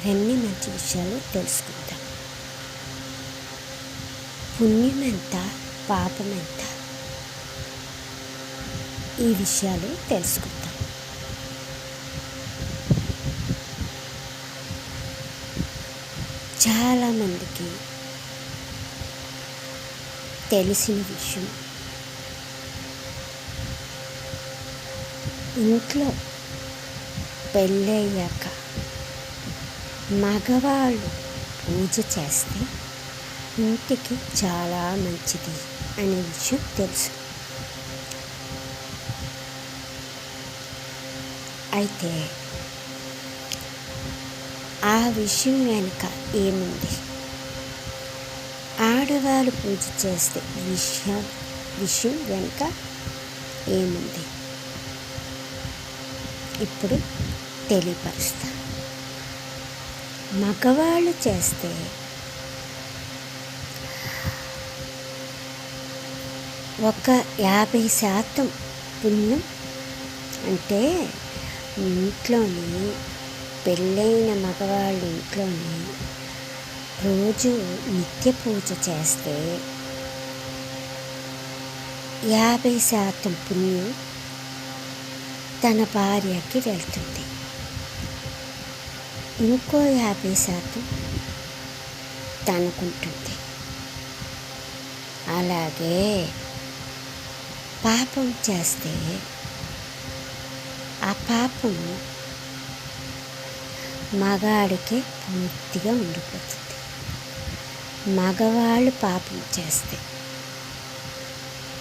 మరిన్ని మంచి విషయాలు తెలుసుకుందాం పుణ్యం ఎంత పాపం ఎంత ఈ విషయాలు తెలుసుకుందాం చాలామందికి తెలిసిన విషయం ఇంట్లో పెళ్ళయ్యాక మగవాళ్ళు పూజ చేస్తే ఇంటికి చాలా మంచిది అనే విషయం తెలుసు. అయితే ఆ విషయం వెనుక ఏముంది? ఆడవాళ్ళు పూజ చేస్తే విషయం విషయం వెనుక ఏముంది? ఇప్పుడు తెలియపరుస్తాను మగవాళ్ళు చేస్తే. ఒక యాభై శాతం పుణ్యం అంటే ఇంట్లోని పెళ్ళైన మగవాళ్ళ ఇంట్లోని రోజు నిత్య పూజ చేస్తే యాభై శాతం పుణ్యం తన భార్యకి వెళ్తుంది. ఇంకో యాభై శాతం తనుకుంటుంది. అలాగే పాపం చేస్తే ఆ పాపం మగాడికి పూర్తిగా ఉండిపోతుంది. మగవాళ్ళు పాపం చేస్తే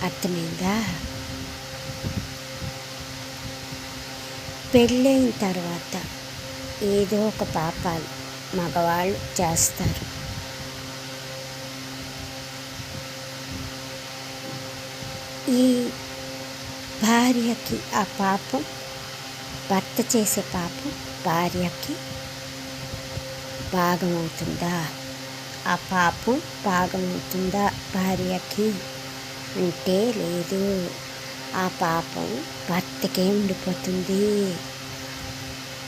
అర్థమైందా? పెళ్ళైన తర్వాత ఏదో ఒక పాపాలు మగవాళ్ళు చేస్తారు. ఈ భార్యకి ఆ పాపం భర్త చేసే పాపం భార్యకి భాగమవుతుందా? ఆ పాపం భాగమవుతుందా భార్యకి? అంటే లేదు. ఆ పాపం భర్తకే ఉండిపోతుంది.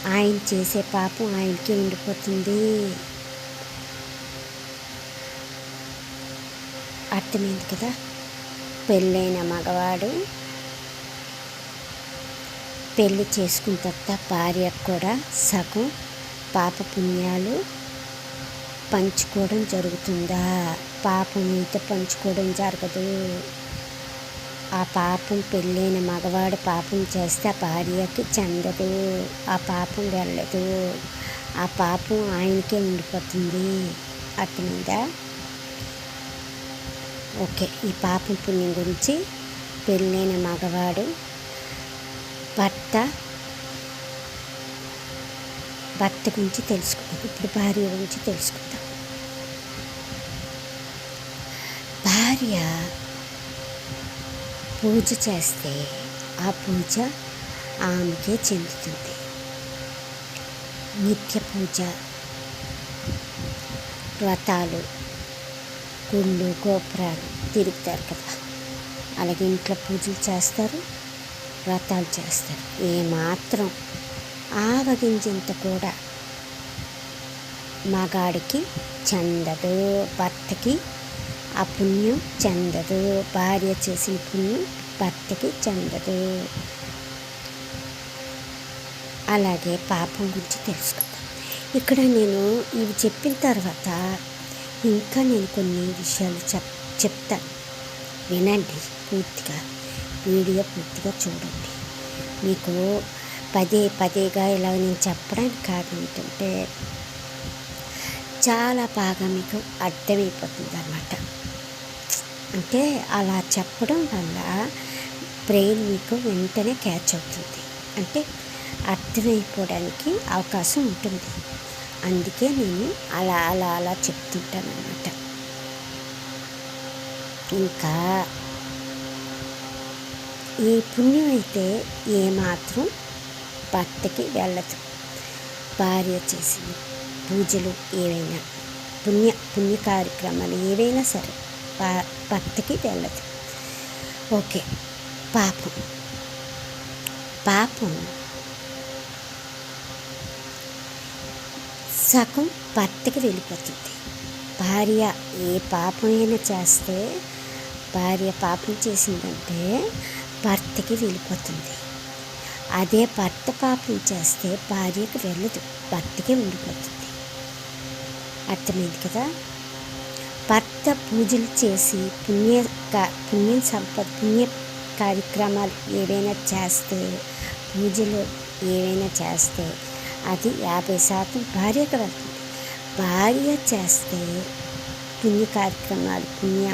ఆయన చేసే పాపం ఆయనకే ఉండిపోతుంది. అర్థమైంది కదా? పెళ్ళైన మగవాడు పెళ్ళి చేసుకున్న తర్వాత భార్యకు కూడా సగం పాప పుణ్యాలు పంచుకోవడం జరుగుతుందా? పాపం అయితే పంచుకోవడం జరగదు. ఆ పాపం పెళ్ళైన మగవాడు పాపం చేస్తే ఆ భార్యకి చెందదు. ఆ పాపం వెళ్ళదు. ఆ పాపం ఆయనకే ఉండిపోతుంది. అర్థమైందా? ఓకే ఈ పాపం పుణ్యం గురించి పెళ్ళైన మగవాడు భర్త భర్త గురించి తెలుసుకుందాం. ఇప్పుడు భార్య గురించి తెలుసుకుందాం. భార్య పూజ చేస్తే ఆ పూజ ఆమెకే చెందుతుంది. నిత్య పూజ వ్రతాలు గుళ్ళు గోపురాలు తిరుగుతారు కదా. అలాగే ఇంట్లో పూజలు చేస్తారు వ్రతాలు చేస్తారు. ఏమాత్రం ఆవగించేంత కూడా మగాడికి చెందదు భర్తకి ఆ పుణ్యం చెందదు. భార్య చేసిన పుణ్యం భర్తకి చెందదు. అలాగే పాపం గురించి తెలుసుకుందాం. ఇక్కడ నేను ఇవి చెప్పిన తర్వాత ఇంకా నేను కొన్ని విషయాలు చెప్ చెప్తాను. వినండి పూర్తిగా వీడియో పూర్తిగా చూడండి. మీకు పదే పదేగా ఇలా నేను చెప్పడానికి కారణం ఏంటంటే చాలా బాగా మీకు అర్థమైపోతుంది అన్నమాట అంటే అలా చెప్పడం వల్ల బ్రెయిన్ మీకు వెంటనే క్యాచ్ అవుతుంది. అంటే అర్థమైపోవడానికి అవకాశం ఉంటుంది. అందుకే నేను అలా అలా అలా చెప్తుంటాను అనమాట ఇంకా ఈ పుణ్యం అయితే ఏమాత్రం భర్తకి వెళ్ళదు. భార్య చేసిన పూజలు ఏవైనా పుణ్య పుణ్య కార్యక్రమాలు ఏవైనా సరే భర్తకి వెళ్ళదు ఓకే పాపం. పాపం. సగం భర్తకి వెళ్ళిపోతుంది. భార్య ఏ పాపమైనా చేస్తే భార్య పాపం చేసిందంటే భర్తకి వెళ్ళిపోతుంది. అదే భర్త పాపం చేస్తే భార్యకి వెళ్ళదు భర్తకే ఉండిపోతుంది. అర్థమైంది కదా? భర్త పూజలు చేసి పుణ్య పుణ్యం సంపద పుణ్య కార్యక్రమాలు ఏవైనా చేస్తే పూజలు ఏవైనా చేస్తే అది యాభై శాతం భార్యకు వెళ్తుంది భార్య చేస్తే పుణ్య కార్యక్రమాలు పుణ్య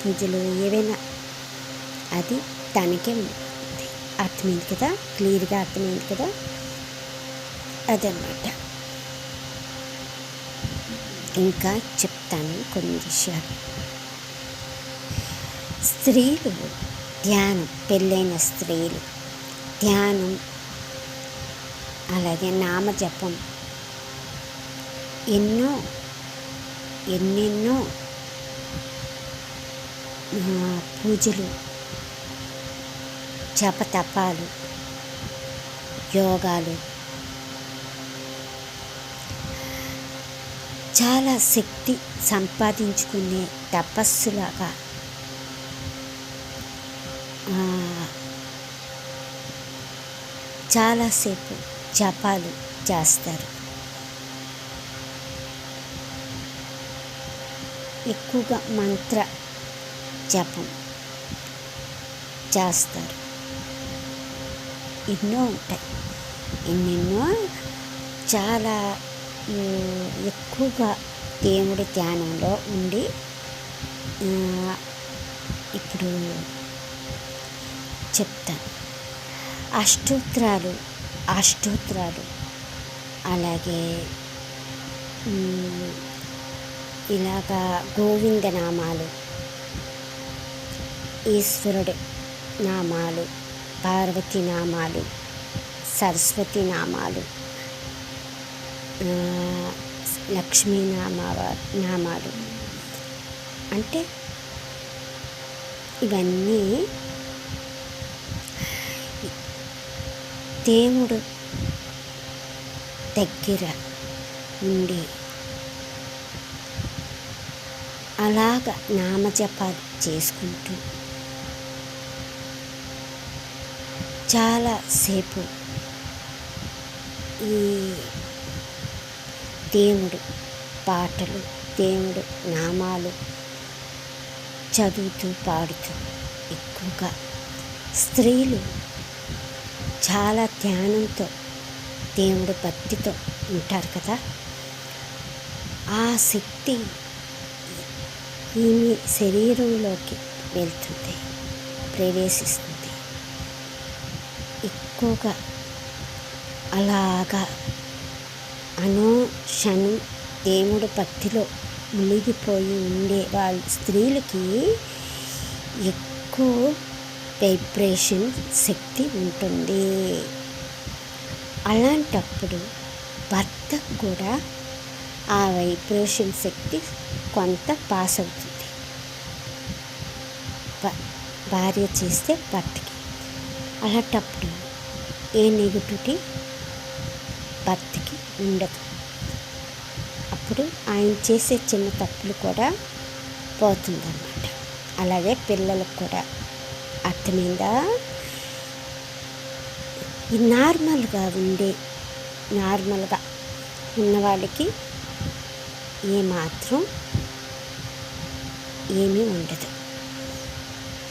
పూజలు ఏవైనా అది తనకే ఉంటుంది అర్థమైంది కదా? క్లియర్గా అర్థమైంది కదా? అదనమాట ఇంకా చెప్తాను కొన్ని విషయాలు. స్త్రీలు ధ్యానం పెళ్ళైన స్త్రీలు ధ్యానం అలాగే నామజపం ఎన్నో ఎన్నెన్నో పూజలు జపతపాలు యోగాలు చాలా శక్తి సంపాదించుకునే తపస్సులాగా. చాలాసేపు జపాలు చేస్తారు. ఎక్కువగా మంత్ర జపం చేస్తారు. ఎన్నో ఉంటాయి. ఎన్నెన్నో చాలా ఎక్కువగా దేవుడి ధ్యానంలో ఉండి ఇప్పుడు చెప్తాను అష్టోత్తరాలు అష్టోత్తరాలు అలాగే ఇలాగా గోవిందనామాలు ఈశ్వరుడి నామాలు పార్వతి నామాలు సరస్వతి నామాలు లక్ష్మీ నామా నామాలు. అంటే ఇవన్నీ దేవుడు దగ్గర ఉండి అలాగ నామజపాలు చేసుకుంటూ చాలాసేపు ఈ దేవుడు పాటలు దేవుడు నామాలు చదువుతూ పాడుతూ ఎక్కువగా స్త్రీలు చాలా ధ్యానంతో దేవుడు భక్తితో ఉంటారు కదా. ఆ శక్తి ఈమె శరీరంలోకి వెళ్తుంది ప్రవేశిస్తుంది. ఎక్కువగా అలాగా అనుక్షణం దేవుడు భక్తిలో మునిగిపోయి ఉండే వాళ్ళ స్త్రీలకి ఎక్కువ వైబ్రేషన్ శక్తి ఉంటుంది. అలాంటప్పుడు భర్తకు కూడా ఆ వైబ్రేషన్ శక్తి కొంత పాస్ అవుతుంది. భార్య చేస్తే భర్తకి. అలాంటప్పుడు ఏ నెగిటివిటీ భర్తకి. ఉండదు. అప్పుడు ఆయన చేసే చిన్న తప్పులు కూడా పోతుందన్నమాట. అలాగే పిల్లలకు కూడా. అర్థమైందా? ఈ నార్మల్గా ఉండే నార్మల్గా ఉన్నవాళ్ళకి ఏమాత్రం ఏమీ ఉండదు.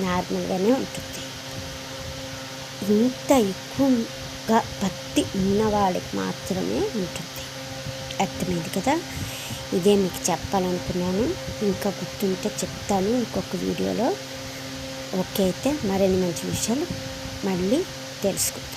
నార్మల్గానే ఉంటుంది. ఇంత ఎక్కువ ఒక భక్తి ఉన్నవాడికి మాత్రమే ఉంటుంది. అర్థమైంది కదా? ఇదే మీకు చెప్పాలనుకున్నాను. ఇంకా గుర్తుంటే చెప్తాను ఇంకొక వీడియోలో. ఓకే అయితే మరిన్ని మంచి విషయాలు మళ్ళీ తెలుసుకుంటాను